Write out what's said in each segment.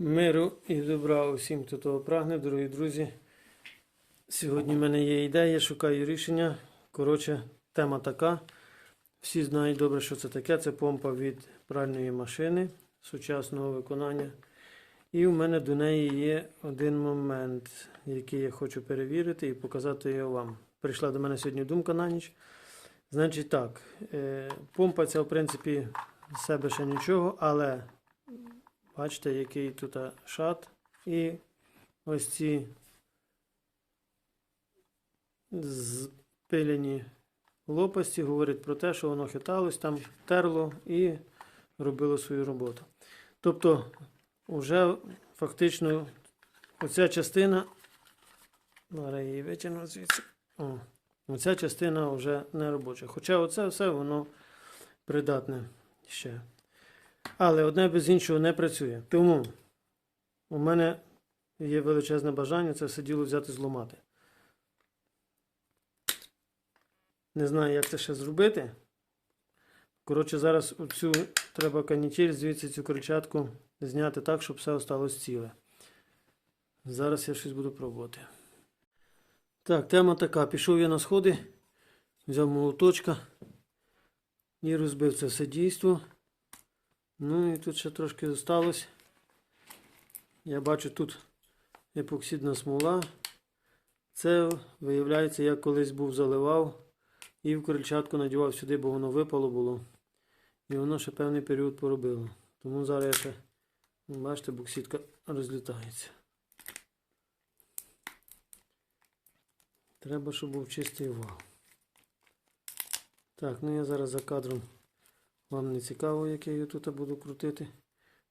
Миру і добра усім, хто того прагне, дорогі друзі. Сьогодні в мене є ідея, шукаю рішення. Коротше, тема така. Всі знають добре, що це таке. Це помпа від пральної машини сучасного виконання. І в мене до неї є один момент, який я хочу перевірити і показати його вам. Прийшла до мене сьогодні думка на ніч. Значить так, е, помпа ця, в принципі, з себе ще нічого, але Бачите, який тут шат. І ось ці спилені лопасті говорять про те, що воно хиталось, там терло і робило свою роботу. Тобто, вже фактично оця частина, зараз її звідси. О, оця частина вже не робоча. Хоча оце все воно придатне ще. Але одне без іншого не працює. Тому у мене є величезне бажання це все діло взяти зламати. Не знаю, як це ще зробити. Коротше, зараз оцю треба канітель, звідси цю кричатку зняти так, щоб все осталось ціле. Зараз я щось буду пробувати. Так, тема така. Пішов я на сходи, взяв молоточка і розбив це все дійство. Ну і тут ще трошки залишилось. Я бачу тут епоксидна смола. Це, виявляється, я колись був заливав і в крильчатку надівав сюди, бо воно випало було. І воно ще певний період поробило. Тому зараз я ще, бачите, бокситка розлітається. Треба, щоб був чистий вал. Так, ну я зараз за кадром. Вам не цікаво, як я її тут буду крутити.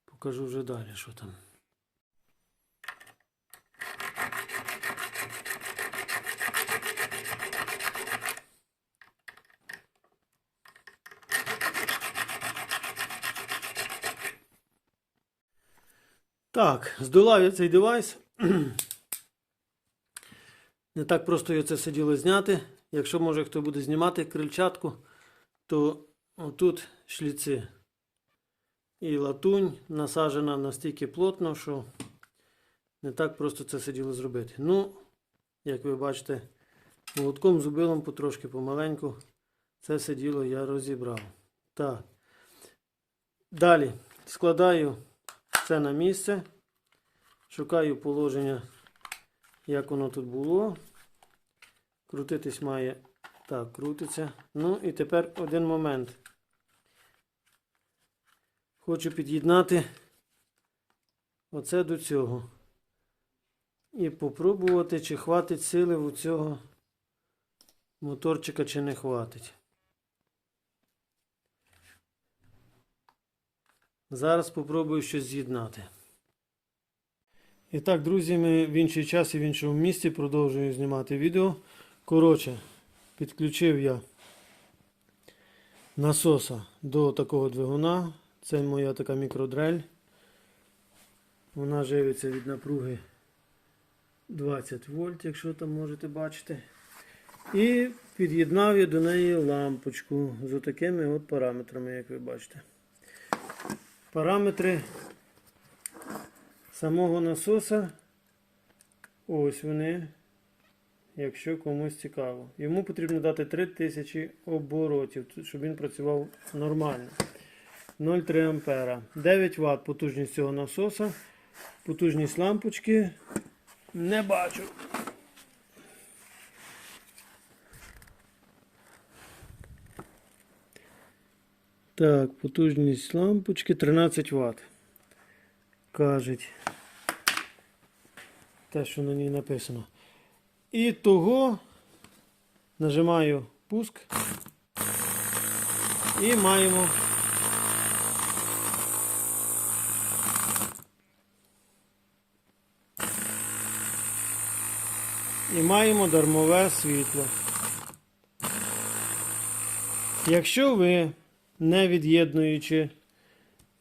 Покажу вже далі, що там. Так, здолав я цей девайс. Не так просто я це все діло зняти. Якщо може хто буде знімати крильчатку, то Отут шліци. І латунь насаджена настільки плотно, що не так просто це все діло зробити. Ну, як ви бачите, молотком зубилом потрошки помаленьку це все діло я розібрав. Так. Далі складаю це на місце. Шукаю положення, як воно тут було. Крутитись має. Так, крутиться. Ну і тепер один момент. Хочу під'єднати оце до цього. І попробувати, чи хватить сили у цього моторчика, чи не хватить. Зараз спробую щось з'єднати. І так, друзі, ми в інший час і в іншому місці продовжуємо знімати відео. Коротше, підключив я насоса до такого двигуна. Це моя така мікродрель. Вона живиться від напруги 20 вольт, якщо там можете бачити. І під'єднав я до неї лампочку з такими от параметрами, як ви бачите. Параметри самого насоса. Ось вони. Якщо комусь цікаво. Йому потрібно дати 3000 оборотів, щоб він працював нормально. 0,3 ампера. 9 Вт потужність цього насоса. Потужність лампочки не бачу. Так, потужність лампочки 13 Вт. Кажуть. Те, що на ній написано. І того нажимаю пуск і маємо і маємо дармове світло. Якщо ви, не від'єднуючи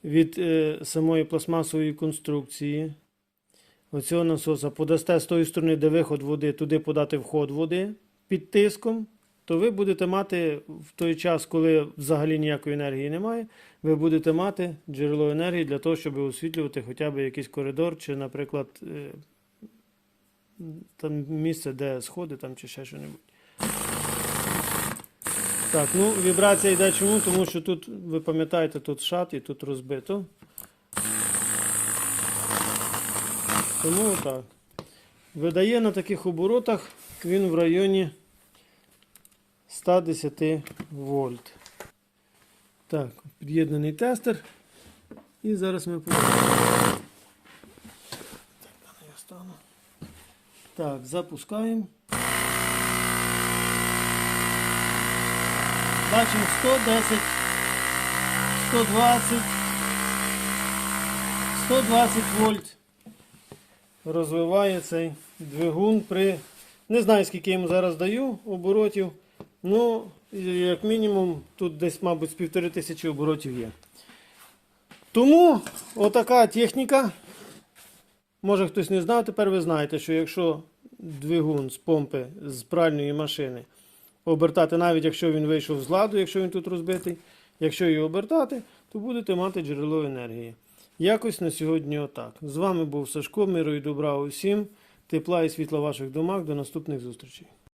від е, самої пластмасової конструкції, оцього насоса подасте з тої сторони, де виход води, туди подати вход води під тиском, то ви будете мати в той час, коли взагалі ніякої енергії немає, ви будете мати джерело енергії для того, щоб освітлювати хоча б якийсь коридор, чи, наприклад, е, там місце, де сходи там, чи ще щось. Так, ну вібрація йде чому? Тому що тут, ви пам'ятаєте, тут шат і тут розбито. Тому так. Видає на таких оборотах він в районі 110 вольт. Так, під'єднаний тестер. І зараз ми. Так, я стану. Так, запускаємо. Бачимо 110, 120, 120 вольт. Розвиває цей двигун при. Не знаю, скільки йому зараз даю оборотів. Ну, як мінімум, тут десь, мабуть, з півтори тисячі оборотів є. Тому отака техніка. Може хтось не знав, тепер ви знаєте, що якщо двигун з помпи з пральної машини обертати, навіть якщо він вийшов з ладу, якщо він тут розбитий, якщо його обертати, то будете мати джерело енергії. Якось на сьогодні отак. З вами був Сашко, миру і добра усім, тепла і світла в ваших домах. До наступних зустрічей.